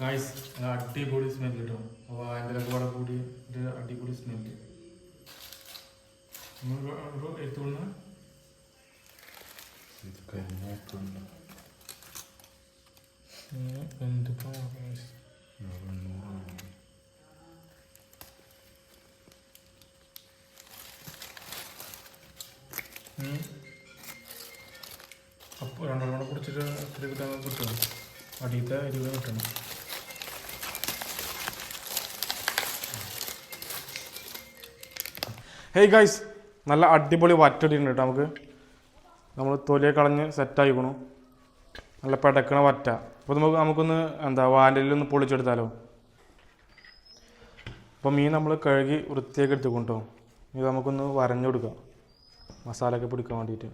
Guys അടിപൊളി smell കിട്ടും അപ്പോൾ അതിന്റെ കൂടെ കൂടി ഒരു അടിപൊളി സ്മെല്ല് എടുത്തുകൊണ്ട് അപ്പോൾ രണ്ടെണ്ണം കൂടെ കുടിച്ചിട്ട് എത്ര കിട്ടാൻ കിട്ടും അടിയത്തെ ഇരുപത് കിട്ടണം. ഹേയ് ഗൈസ് നല്ല അടിപൊളി വറ്റടിയുണ്ട് കേട്ടോ നമുക്ക്. നമ്മൾ തൊലിയെ കളഞ്ഞ് സെറ്റായിക്കണു നല്ല പെടക്കണ വറ്റ. അപ്പോൾ നമുക്ക് നമുക്കൊന്ന് എന്താ വാൻഡലിൽ ഒന്ന് പൊളിച്ചെടുത്താലോ? അപ്പോൾ മീൻ നമ്മൾ കഴുകി വൃത്തിയാക്കി എടുത്തുകൊണ്ടോ ഇത് നമുക്കൊന്ന് വരഞ്ഞു കൊടുക്കാം. മസാലയൊക്കെ പിടിക്കാൻ വേണ്ടിയിട്ട്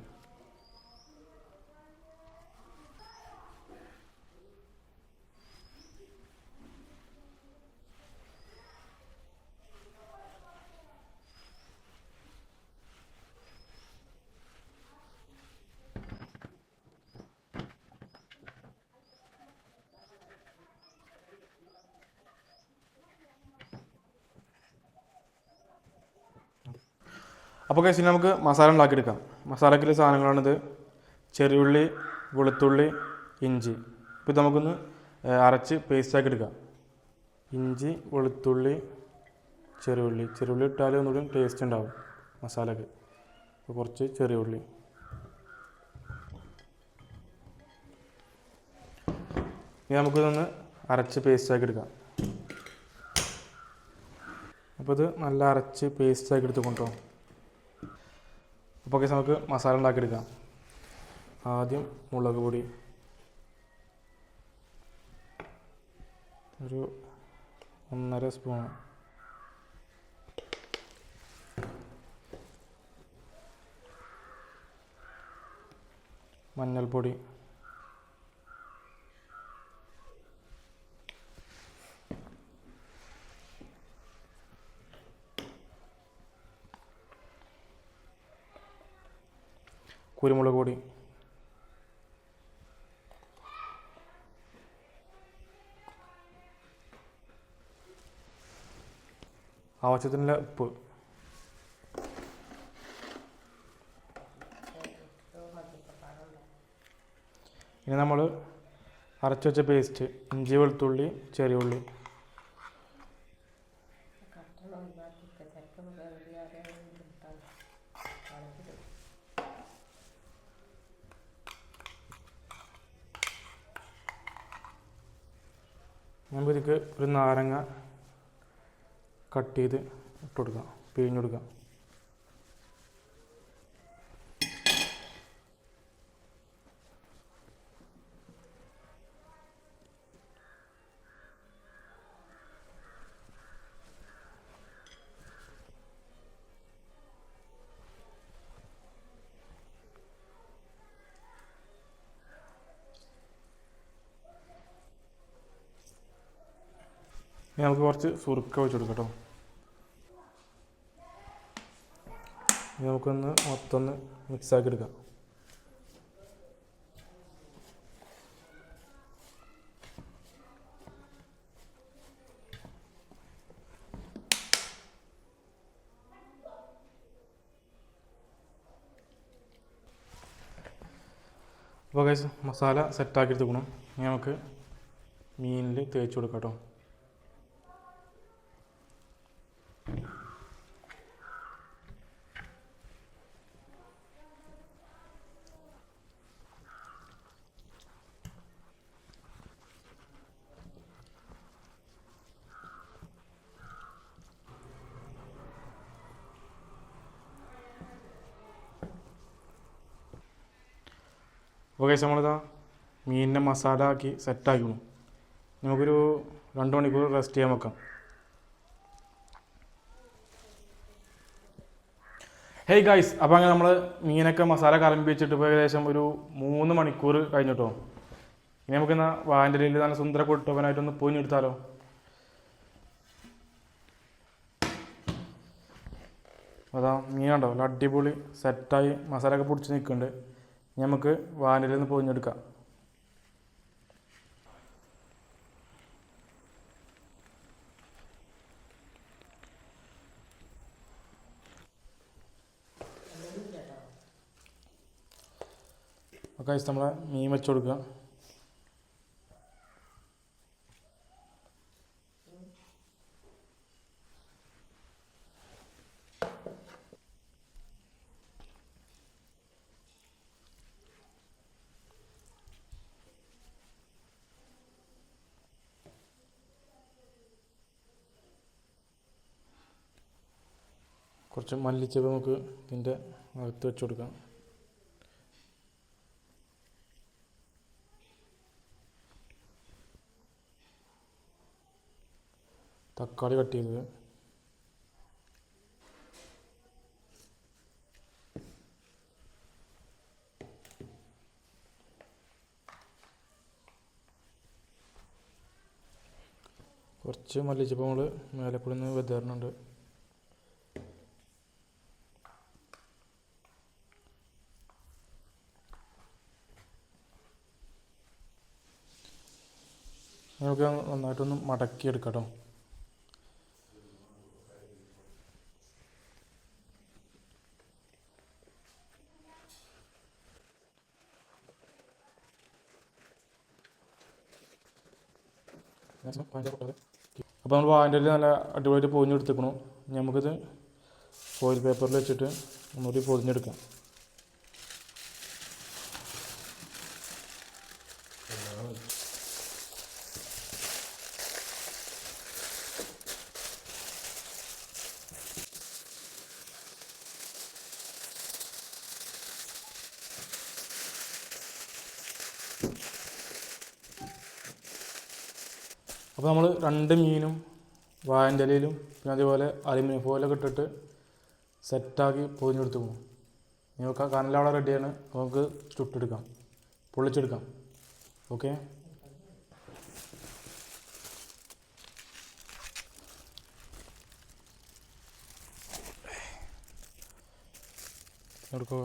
അപ്പോൾ കഴിച്ചാൽ നമുക്ക് മസാല ഉണ്ടാക്കിയെടുക്കാം. മസാലക്കുള്ള സാധനങ്ങളാണിത്. ചെറിയുള്ളി വെളുത്തുള്ളി ഇഞ്ചി. ഇപ്പോൾ നമുക്കൊന്ന് അരച്ച് പേസ്റ്റാക്കി എടുക്കാം. ഇഞ്ചി വെളുത്തുള്ളി ചെറിയുള്ളി. ചെറിയുള്ളി ഇട്ടാൽ ഒന്നുകൂടി ടേസ്റ്റ് ഉണ്ടാവും മസാലക്ക് അപ്പോൾ കുറച്ച് ചെറിയുള്ളി. ഇനി നമുക്കിതൊന്ന് അരച്ച് പേസ്റ്റാക്കി എടുക്കാം. അപ്പോൾ ഇത് നല്ല അരച്ച് പേസ്റ്റാക്കി എടുത്ത് കൊണ്ടുപോകും. അപ്പോൾ ഒക്കെ നമുക്ക് മസാല ഉണ്ടാക്കിയെടുക്കാം. ആദ്യം മുളക് പൊടി. ഒരു ഒന്നര സ്പൂൺ മഞ്ഞൾപ്പൊടി. കുരുമുളക് പൊടി. ആവശ്യത്തിനുള്ള ഉപ്പ്. ഇനി നമ്മൾ അരച്ചു വെച്ച പേസ്റ്റ് ഇഞ്ചി വെളുത്തുള്ളി ചെറിയ ഉള്ളി. നമുക്ക് ഒരു നാരങ്ങ കട്ട് ചെയ്ത് ഇട്ട് കൊടുക്കാം. പിഴിഞ്ഞ് കൊടുക്കാം. ഇനി നമുക്ക് കുറച്ച് സുറുക്ക വെച്ച് കൊടുക്കാം കേട്ടോ. ഇനി നമുക്കൊന്ന് മൊത്തം ഒന്ന് മിക്സാക്കി എടുക്കാം. അപ്പോൾ ഗൈസ് മസാല സെറ്റാക്കി എടുത്തുക്കണം ഇനി നമുക്ക് മീനിൽ തേച്ച് കൊടുക്കാം കേട്ടോ. കഴിച്ച് നമ്മളിതാ മീനിനെ മസാല ആക്കി സെറ്റാക്കണം നമുക്കൊരു രണ്ട് മണിക്കൂർ റെസ്റ്റ് ചെയ്യാൻ വെക്കാം. ഹേയ് ഗൈസ് അപ്പോൾ അങ്ങനെ നമ്മൾ മീനൊക്കെ മസാല കലമ്പി വെച്ചിട്ട് ഇപ്പോൾ ഏകദേശം ഒരു മൂന്ന് മണിക്കൂർ കഴിഞ്ഞിട്ടോ. ഇനി നമുക്ക് എന്നാൽ വാന്റെ നല്ല സുന്ദര കൊട്ടുവനായിട്ടൊന്ന് പൊഞ്ഞെടുത്താലോ അതാ മീൻ നല്ല അടിപൊളി സെറ്റായി മസാല ഒക്കെ പൊടിച്ച് നിൽക്കുന്നുണ്ട്. നമുക്ക് വാനിൽ നിന്ന് പൊതിഞ്ഞെടുക്കാം. ഒക്കെ നമ്മളെ മീൻ വെച്ചു കൊടുക്കുക. കുറച്ച് മല്ലിച്ചപ്പ് നമുക്ക് ഇതിന്റെ അകത്ത് വെച്ച് കൊടുക്കാം. തക്കാളി കട്ട് ചെയ്തത്. കുറച്ച് മല്ലിച്ചപ്പ് നമ്മൾ മേലെ കൂടി നിന്ന് വിതരണുണ്ട് നമുക്ക് നന്നായിട്ടൊന്ന് മടക്കി എടുക്കാം കേട്ടോ. അപ്പോൾ നമ്മൾ വാന്റെ നല്ല അടിപൊളിയായിട്ട് പൊതിഞ്ഞെടുത്തേക്കണു നമുക്കിത് ഫോയിൽ പേപ്പറിൽ വെച്ചിട്ട് ഒന്നുകൂടി പൊതിഞ്ഞെടുക്കാം. അപ്പോൾ നമ്മൾ രണ്ട് മീനും വാഴന്റെ പിന്നെ അതേപോലെ അലുമിനിയം ഫോയിലൊക്കെ ഇട്ടിട്ട് സെറ്റാക്കി പൊതിഞ്ഞെടുത്ത് പോകും നിങ്ങൾക്ക് കനലവിടെ റെഡിയാണ് നമുക്ക് ചുട്ടെടുക്കാം. പൊള്ളിച്ചെടുക്കാം. ഓക്കെ എടുക്കുക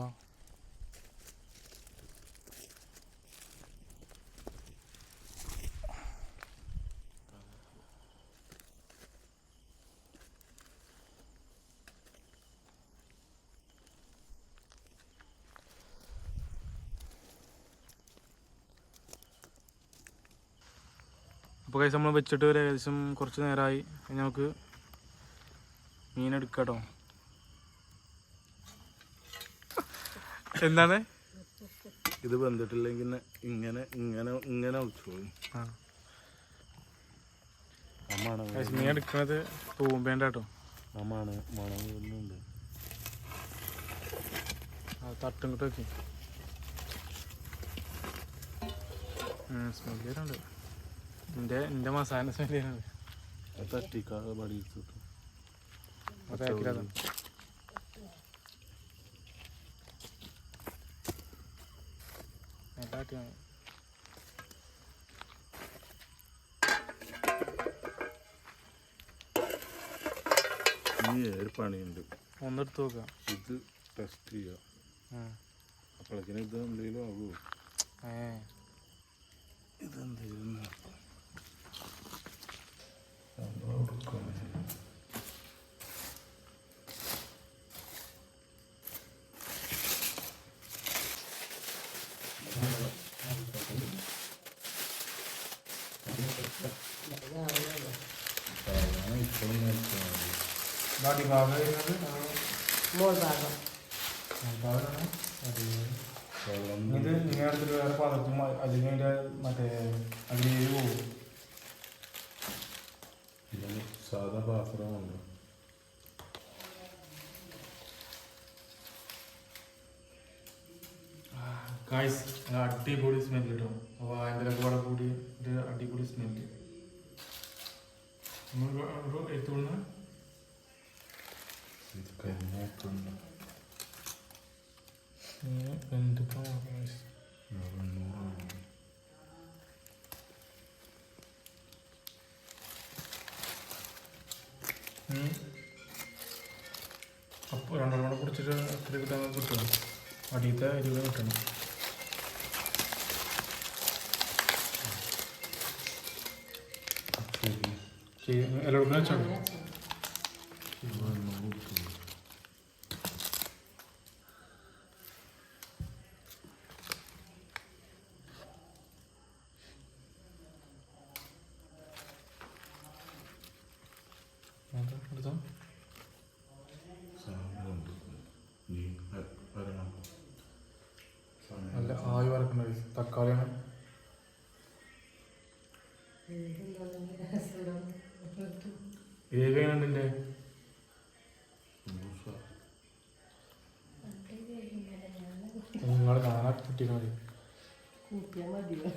അപ്പോൾ കൈസ് നമ്മൾ വെച്ചിട്ട് ഒരു ഏകദേശം കുറച്ച് നേരമായി നമുക്ക് മീനെടുക്കാം കേട്ടോ എന്താണ്? ഇത് ബന്ധിട്ടില്ലെങ്കിൽ ഇങ്ങനെ ഇങ്ങനെ ഇങ്ങനെ മീനെടുക്കണത് മീൻ തൂമ്പേണ്ട കേട്ടോ ആ മണം വരുന്നുണ്ട്. തട്ടും കിട്ടും വരുന്നുണ്ട് എന്റെ എന്റെ മസാല സ്മെൽ വരുന്നുണ്ട് അത് തട്ടിക്കാതെ പടിയിച്ചിട്ട് അത് ആക്കിയതാണ്. എല്ലാറ്റിയാണ് ഇനി ഒരു പണിയുണ്ട്. ഒന്നെടുത്ത് നോക്കാം. ഇത് ടെസ്റ്റ് ചെയ്യാം. അപ്പോഴേക്കിനും ഇത് എന്തെങ്കിലും ആകുമോ ഇതെന്തെങ്കിലും ബാക്കി ഭാഗം വരുന്നത് മോൾ ഭാഗം. ഭാഗമാണ് ഇത് നിങ്ങൾ അടുത്തിട്ട് വേറെ പാത്രത്തും അല്ലെങ്കിൽ അതിന്റെ മറ്റേ അതിലേക്ക് പോകും. ഇതിന് സാധാ പാത്രമുണ്ട് ഗായ്സ് അടിപൊളി സ്മെൽ കിട്ടും അപ്പോൾ അതിന്റെ കൂടെ കൂടി ഒരു അടിപൊളി സ്മെൽ നമ്മൾ എത്തുന്ന കഴിഞ്ഞിട്ടുണ്ട് എന്തൊക്കെ അപ്പോൾ രണ്ടെണ്ണം കൂടെ കുടിച്ചിട്ട് അത്ര കിട്ടാൻ കിട്ടും അടിയത്തെ ഇരുപത് കിട്ടണം എല്ലാവർക്കും വെച്ചാൽ എടുത്തോ നീ വരണം നല്ല ആയി വറക്കണ്ട guys. തക്കാളിയാണ്. എങ്ങനെ ഉണ്ട് നിങ്ങൾ കാണാൻ കുട്ടികൾ മതി. കൂട്ടിയാൽ മതിയോ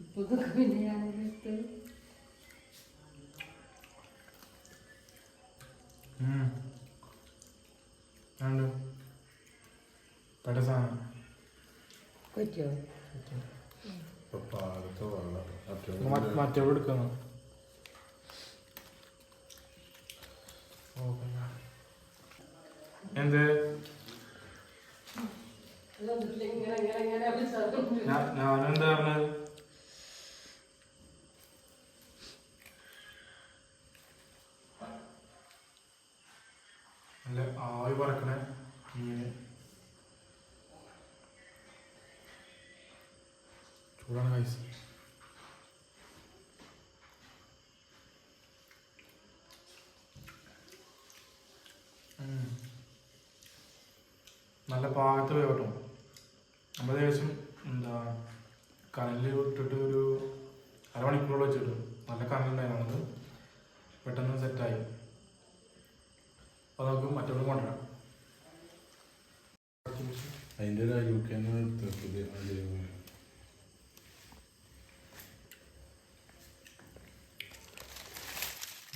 ഇപ്പൊ പിന്നെ ഞാനെടുത്ത് പറ്റുമോ ഇപ്പൊ പാലത്തെ വെള്ളം ഇത് മ- മറ്റേവിടെ എടുക്കുന്നു എന്ത് ഞാനെന്താ പറഞ്ഞത് നല്ല ആവി പറക്കണ മീന് ചൂടാണ് കൈസ് നല്ല പാകത്തിൽ വേവട്ടോ നമ്മൾ ഏകദേശം എന്താ കനലിൽ ഇട്ടിട്ട് ഒരു അരമണിക്കൂറോളം വെച്ചിട്ടു. നല്ല കനലുണ്ടായിരുന്നു അത്. പെട്ടെന്ന് സെറ്റായി. അപ്പോൾ നമുക്ക് മറ്റൊരു കൊണ്ടുവരാം. അതിന്റെ ഒരു അരിവൊക്കെയാണ് ഇതാണ് അതിൽ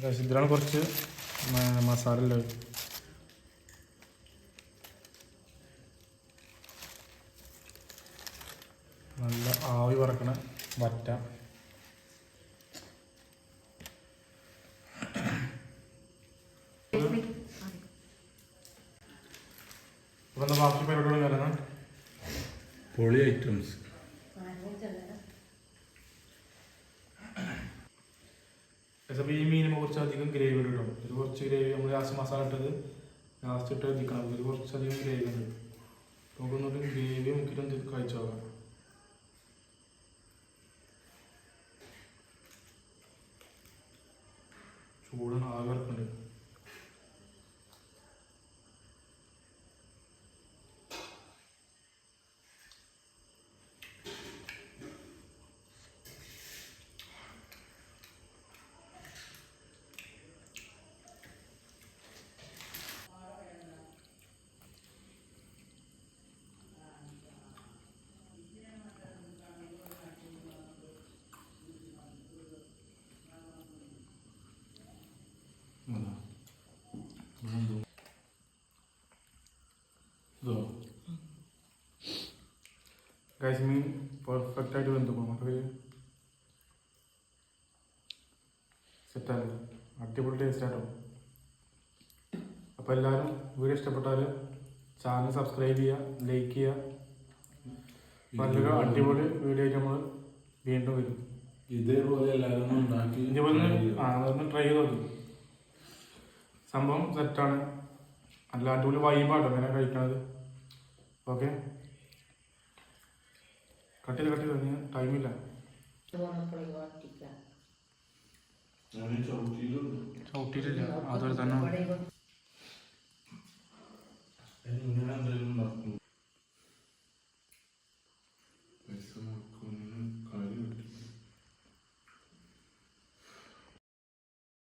ഗൈസ്, ഇതിലാണ് കുറച്ച് മസാല ഉള്ളത് നല്ല ആവി പറക്കണ വറ്റ. ഇപ്പൊ ബാക്കി പരിപാടികൾ വരുന്നത് പൊളി ഐറ്റംസ് അപ്പോൾ ഈ മീനിനെ കുറച്ച് അധികം ഗ്രേവി ഇടണം. ഇത് കുറച്ച് ഗ്രേവി നമ്മൾ ലാസ്റ്റ് മസാല ഇട്ടത് ലാസ്റ്റ് ഇട്ട് എത്തിക്കണം ഇത് കുറച്ചധികം ഗ്രേവി ഉണ്ട് നമുക്ക് ഗ്രേവി മുക്കിയിട്ട് കഴിച്ചു നോക്കാം. ചൂടാണ് ആകെ ഇതോ ഗൈസ് മീൻ പെർഫെക്റ്റ് ആയിട്ട് വെന്തു പോകും നമുക്ക് സെറ്റാണ് അടിപൊളി ടേസ്റ്റ് ആട്ടോ. അപ്പോൾ എല്ലാവരും വീഡിയോ ഇഷ്ടപ്പെട്ടാൽ ചാനൽ സബ്സ്ക്രൈബ് ചെയ്യുക ലൈക്ക് ചെയ്യുക നല്ലൊരു അടിപൊളി വീഡിയോ ആയിട്ട് നമ്മൾ വീണ്ടും വരും. ഇതേപോലെ എല്ലാവരും ഉണ്ടാക്കി ഇതേപോലെ ആ അതൊന്ന് ട്രൈ ചെയ്ത് നോക്കി. സംഭവം സെറ്റാണ് നല്ല അടിപൊളി വൈബാട്ടോ അങ്ങനെ കഴിക്കണത്. ഓക്കെ കട്ട് കട്ടിൽ കട്ട് ചെയ്ത് ടൈമില്ല ചവിട്ടിയിട്ടില്ല. അതുപോലെ തന്നെ